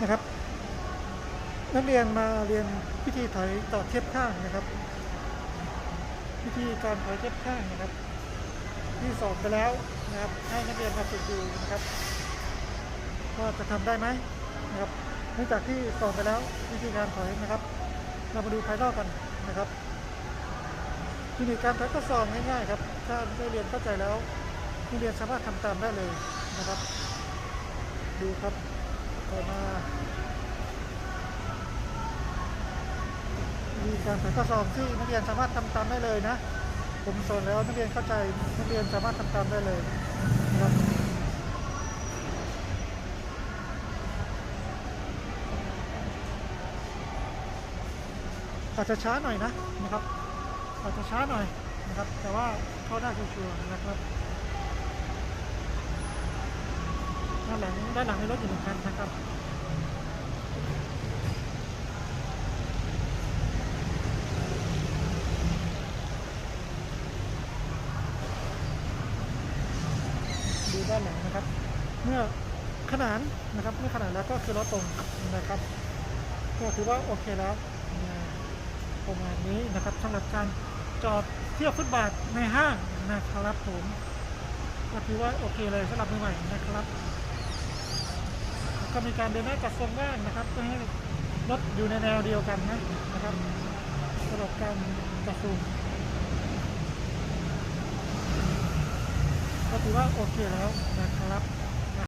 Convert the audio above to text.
นะครับ นักเรียนมาเรียนวิธีถอยต่อเทียบข้างนะครับ วิธีการถอยเทียบข้างนะครับ ที่สอนไปแล้วนะครับ ให้นักเรียนมาฝึกดูนะครับว่าจะทำได้ไหมนะครับเนื่องจากที่สอนไปแล้ววิธีการถอยนะครับ เรามาดูภายนอกกันนะครับวิธีการถอยก็สอนง่ายๆครับ ถ้าได้เรียนเข้าใจแล้วนักเรียนสามารถทำตามได้เลยนะครับ ดูครับ ต่อมามีการถ่ข้อสอบที่นักเรียนสามารถทำตามได้เลยนะ ผมสอนแล้วนักเรียนเข้าใจนักเรียนสามารถทำตามได้เลยนะครับอาจจะช้าหน่อยนะนะครับอาจจะช้าหน่อยนะครับ แต่ว่าเข้าได้ชัวร์นะครับ ด้านหลังด้านหลังมีรถอยู่หนึ่งคันนะครับดูด้านหลังนะครับ เมื่อขนานนะครับเมื่อขนานแล้วก็คือรถตรงนะครับ ก็ถือว่าโอเคแล้วประมาณนี้นะครับสำหรับการจอดเที่ยวฟุตบาทในห้างนะครับผมก็ถือว่าโอเคเลยสำหรับมือใหม่นะครับ ก็มีการเดินหน้าจัดทรงบ้างนะครับเพื่อให้รถอยู่ในแนวเดียวกันนะนะครับสำหรับการจัดทรงก็ถือว่าโอเคแล้วนะครับ